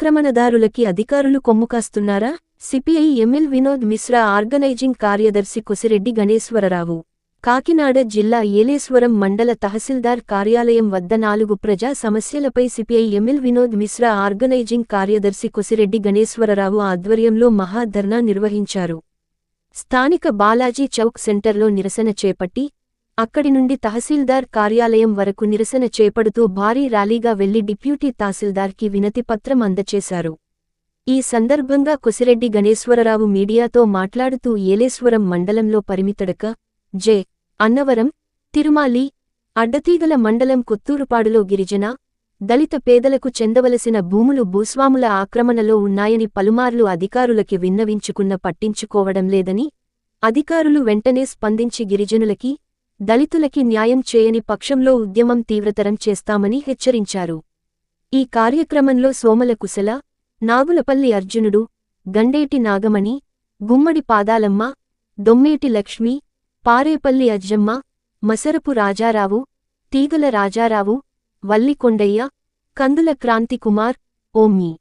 ఆక్రమణదారులకి అధికారులు కొమ్ముకాస్తున్నారా CPI ML Vinod Mishra organising కార్యదర్శి కొసిరెడ్డి గణేశ్వరరావు. కాకినాడ జిల్లా ఏలేశ్వరం మండల తహసీల్దార్ కార్యాలయం వద్ద నాలుగు ప్రజా సమస్యలపై CPI ML Vinod Mishra organising కార్యదర్శి కొసిరెడ్డి గణేశ్వరరావు ఆధ్వర్యంలో మహాధర్నా నిర్వహించారు. స్థానిక బాలాజీ చౌక్ సెంటర్లో నిరసన చేపట్టి అక్కడి నుండి తహసీల్దార్ కార్యాలయం వరకు నిరసన చేపడుతూ భారీ ర్యాలీగా వెళ్ళి డిప్యూటీ తహసీల్దార్కి వినతిపత్రం అందచేశారు. ఈ సందర్భంగా కొసిరెడ్డి గణేశ్వరరావు మీడియాతో మాట్లాడుతూ ఏలేశ్వరం మండలంలో పరిమితడక జె. అన్నవరం తిరుమాలి అడ్డతీగల మండలం కొత్తూరుపాడులో గిరిజన దళిత పేదలకు చెందవలసిన భూములు భూస్వాముల ఆక్రమణలో ఉన్నాయని పలుమార్లు అధికారులకి విన్నవించుకున్న పట్టించుకోవడం లేదని అధికారులు వెంటనే స్పందించి గిరిజనులకి దళితులకి న్యాయం చేయని పక్షంలో ఉద్యమం తీవ్రతరం చేస్తామని హెచ్చరించారు. ఈ కార్యక్రమంలో సోమల కుశల నాగులపల్లి అర్జునుడు గండేటి నాగమణి గుమ్మడి పాదాలమ్మ దొమ్మేటి లక్ష్మి పారేపల్లి అజ్జమ్మ మసరపు రాజారావు తీగల రాజారావు వల్లికొండయ్య కందుల క్రాంతికుమార్ ఓమ్మి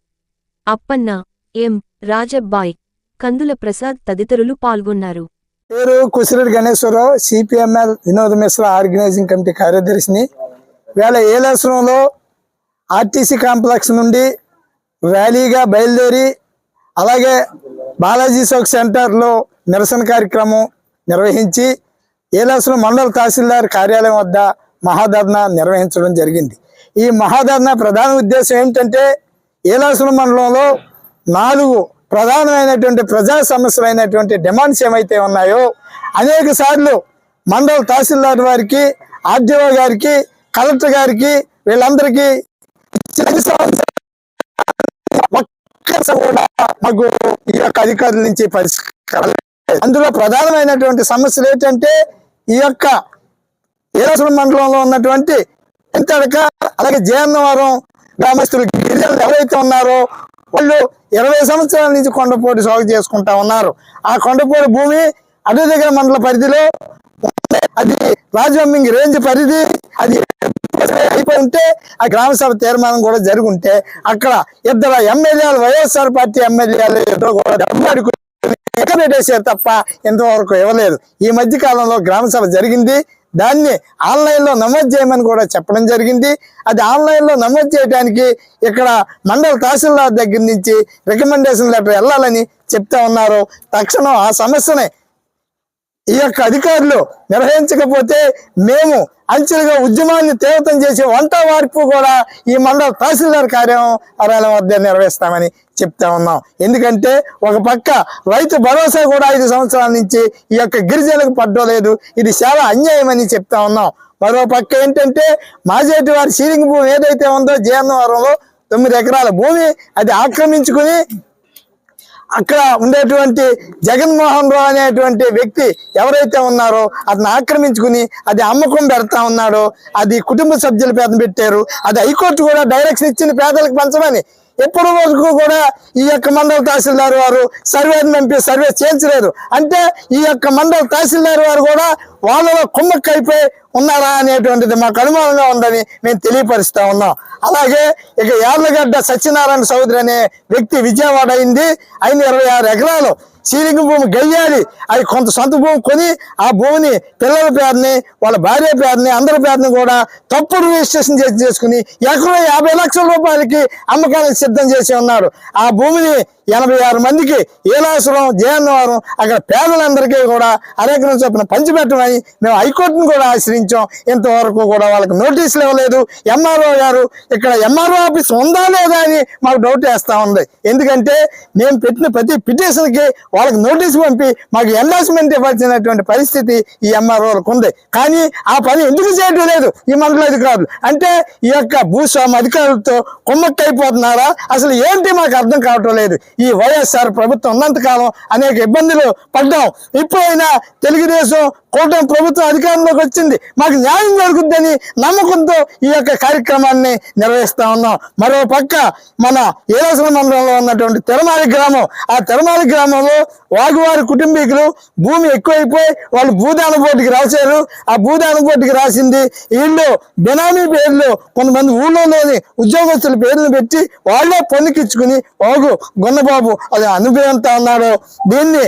అప్పన్న ఎం రాజబ్బాయ్ కందుల ప్రసాద్ తదితరులు పాల్గొన్నారు. పేరు Kusireddy Ganeswararao CPIML Vinod Mishra organising committee కార్యదర్శిని. వేళ ఏలేశ్వరంలో ఆర్టీసీ కాంప్లెక్స్ నుండి ర్యాలీగా బయలుదేరి అలాగే బాలాజీ చౌక్ సెంటర్లో నిరసన కార్యక్రమం నిర్వహించి ఏలేశ్వరం మండల తహసీల్దార్ కార్యాలయం వద్ద మహాధర్నా నిర్వహించడం జరిగింది. ఈ మహాధర్నా ప్రధాన ఉద్దేశం ఏంటంటే ఏలేశ్వరం మండలంలో నాలుగు ప్రధానమైనటువంటి ప్రజా సమస్యలైనటువంటి డిమాండ్స్ ఏమైతే ఉన్నాయో అనేక సార్లు మండల తహసీల్దార్ వారికి ఆర్డీఓ గారికి కలెక్టర్ గారికి వీళ్ళందరికీ కూడా మాకు ఈ యొక్క అధికారుల నుంచి పరిష్కారం అందులో ప్రధానమైనటువంటి సమస్యలు ఏంటంటే ఈ యొక్క ఏలసుల మండలంలో ఉన్నటువంటి ఎంతడక అలాగే జయన్నవరం గ్రామస్తులు గిరిజనులు ఎవరైతే ఉన్నారో వాళ్ళు ఇరవై సంవత్సరాల నుంచి కొండపోటు సాగు చేసుకుంటా ఉన్నారు. ఆ కొండపోటు భూమి అటు దగ్గర మండల పరిధిలో అది రాజవమ్మింగ్ రేంజ్ పరిధి అది అయిపోయి ఉంటే ఆ గ్రామ సభ తీర్మానం కూడా జరుగుంటే అక్కడ ఇద్దరు ఎమ్మెల్యేలు వైఎస్ఆర్ పార్టీ ఎమ్మెల్యేలు ఇద్దరు కూడా దెబ్బలాడుకుని తప్ప ఇంతవరకు ఇవ్వలేదు. ఈ మధ్య కాలంలో గ్రామ సభ జరిగింది. దాన్ని ఆన్లైన్లో నమోదు చేయమని కూడా చెప్పడం జరిగింది. అది ఆన్లైన్లో నమోదు చేయడానికి ఇక్కడ మండల తహసీల్దార్ దగ్గర నుంచి రికమెండేషన్ లెటర్ వెళ్ళాలని చెప్తా ఉన్నారు. తక్షణం ఆ సమస్యని ఈ యొక్క అధికారులు నిర్వహించకపోతే మేము అంచెలుగా ఉద్యమాన్ని తీవ్రతం చేసే వంట వార్పు కూడా ఈ మండల తహసీల్దార్ కార్యాలయం వద్ద నిర్వహిస్తామని చెప్తా ఉన్నాం. ఎందుకంటే ఒక పక్క రైతు భరోసా కూడా ఐదు సంవత్సరాల నుంచి ఈ యొక్క గిరిజనులకు పడ్డలేదు ఇది చాలా అన్యాయమని చెప్తా ఉన్నాం. మరో పక్క ఏంటంటే మాజేటి వారి సీలింగ్ భూమి ఏదైతే ఉందో జీర్ణవరంలో తొమ్మిది ఎకరాల భూమి అది ఆక్రమించుకుని అక్కడ ఉండేటువంటి జగన్మోహన్ రావు అనేటువంటి వ్యక్తి ఎవరైతే ఉన్నారో అతను ఆక్రమించుకుని అది అమ్మకం పెడతా ఉన్నాడో అది కుటుంబ సభ్యుల పేద పెట్టారు అది హైకోర్టు కూడా డైరెక్షన్ ఇచ్చిన పేదలకు పంచమని. ఎప్పటి వరకు కూడా ఈ యొక్క మండల తహసీల్దార్ వారు సర్వే పంపి సర్వే చేయించలేదు. అంటే ఈ యొక్క మండల తహసీల్దార్ వారు కూడా వాళ్ళలో కుమ్మక్కైపోయి ఉన్నారా అనేటువంటిది మాకు అనుమానంగా ఉందని మేము తెలియపరుస్తా ఉన్నాం. అలాగే ఇక యార్లగడ్డ సత్యనారాయణ చౌదరి అనే వ్యక్తి విజయవాడ అయింది. అయిన ఇరవై ఆరు ఎకరాలు సీలింగ్ భూమి గయ్యాలి. అది కొంత సొంత భూమి కొని ఆ భూమిని పిల్లల పేరుని వాళ్ళ భార్య పేరుని అందరి పేరుని కూడా తప్పుడు రిజిస్ట్రేషన్ చేసి చేసుకుని ఎకరం యాభై లక్షల రూపాయలకి అమ్మకానికి సిద్ధం చేసి ఉన్నారు. ఆ భూమిని ఎనభై ఆరు మందికి ఏలాసురం జయన్నవరం అక్కడ పేదలందరికీ కూడా అరెకరం చొప్పున పంచిపెట్టమని మేము హైకోర్టును కూడా ఆశ్రయించాం. ఇంతవరకు కూడా వాళ్ళకి నోటీసులు ఇవ్వలేదు. ఎంఆర్ఓ గారు ఇక్కడ ఎంఆర్ఓ ఆఫీస్ ఉందా లేదా అని మాకు డౌట్ వేస్తూ ఉంది. ఎందుకంటే మేము పెట్టిన ప్రతి పిటిషన్కి వాళ్ళకి నోటీస్ పంపి మాకు ఎండార్స్మెంట్ ఇవ్వాల్సినటువంటి పరిస్థితి ఈ ఎంఆర్ఓలకు ఉంది. కానీ ఆ పని ఎందుకు చేయడం లేదు? ఈ మండల అధికారులు. అంటే ఈ యొక్క భూస్వామి అధికారులతో కుమ్మక్కైపోతున్నారా అసలు ఏంటి మాకు అర్థం కావటం లేదు. ఈ వైఎస్ఆర్ ప్రభుత్వం ఉన్నంతకాలం అనేక ఇబ్బందులు పడ్డాం. ఇప్పుడైనా తెలుగుదేశం కూటమి ప్రభుత్వం అధికారంలోకి వచ్చింది. మాకు న్యాయం జరుగుద్దని నమ్మకంతో ఈ యొక్క కార్యక్రమాన్ని నిర్వహిస్తా ఉన్నాం. మరో పక్క మన ఏలసల మండలంలో ఉన్నటువంటి తెరమాలి గ్రామం ఆ తెరమాలి గ్రామంలో వాగువారి కుటుంబీకులు భూమి ఎక్కువైపోయి వాళ్ళు భూదాన పోటీకి రాశారు. ఆ భూదాన పోటీకి రాసింది వీళ్ళు బెనామీ పేర్లు కొంతమంది ఊళ్ళోని ఉద్యోగస్తుల పేర్లు పెట్టి వాళ్ళే పొన్నికిచ్చుకుని వాగు గొన్నబాబు అది అనుభవంతా ఉన్నాడు. దీన్ని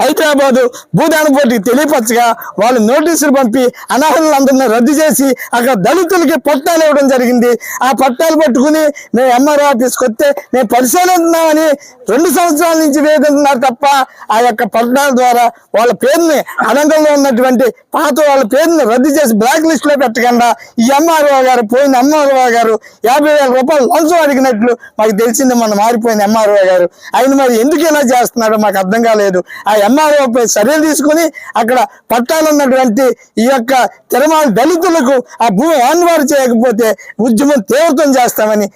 హైదరాబాద్ భూదాన పోటీకి తెలియపరచగా వాళ్ళు నోటీసులు పంపి అనర్హులందరినీ రద్దు చేసి అక్కడ దళితులకి పట్టాలు ఇవ్వడం జరిగింది. ఆ పట్టాలు పట్టుకుని మేము ఎంఆర్ఓ ఆఫీస్కి వస్తే మేము పరిశీలిస్తున్నామని రెండు సంవత్సరాల నుంచి వేదంటున్నారు తప్ప ఆ యొక్క పట్టాల ద్వారా వాళ్ళ పేరుని అనంతంలో ఉన్నటువంటి పాత వాళ్ళ పేరుని రద్దు చేసి బ్లాక్ లిస్ట్లో పెట్టకుండా ఈ ఎంఆర్ఓ గారు పోయిన ఎంఆర్ఓ గారు యాభై వేల రూపాయలు లంచం అడిగినట్లు మాకు తెలిసింది మన మారిపోయిన ఎంఆర్ఓ గారు. ఆయన మరి ఎందుకు ఇలా చేస్తున్నాడో మాకు అర్థం కాలేదు. ఆ ఎంఆర్ఓ పై చర్యలు తీసుకుని అక్కడ పట్టాలున్నటువంటి ఈ యొక్క తిరుమల దళితులకు ఆ భూమి ఆన్వారు చేయకపోతే ఉద్యమం తీవ్రతం చేస్తామని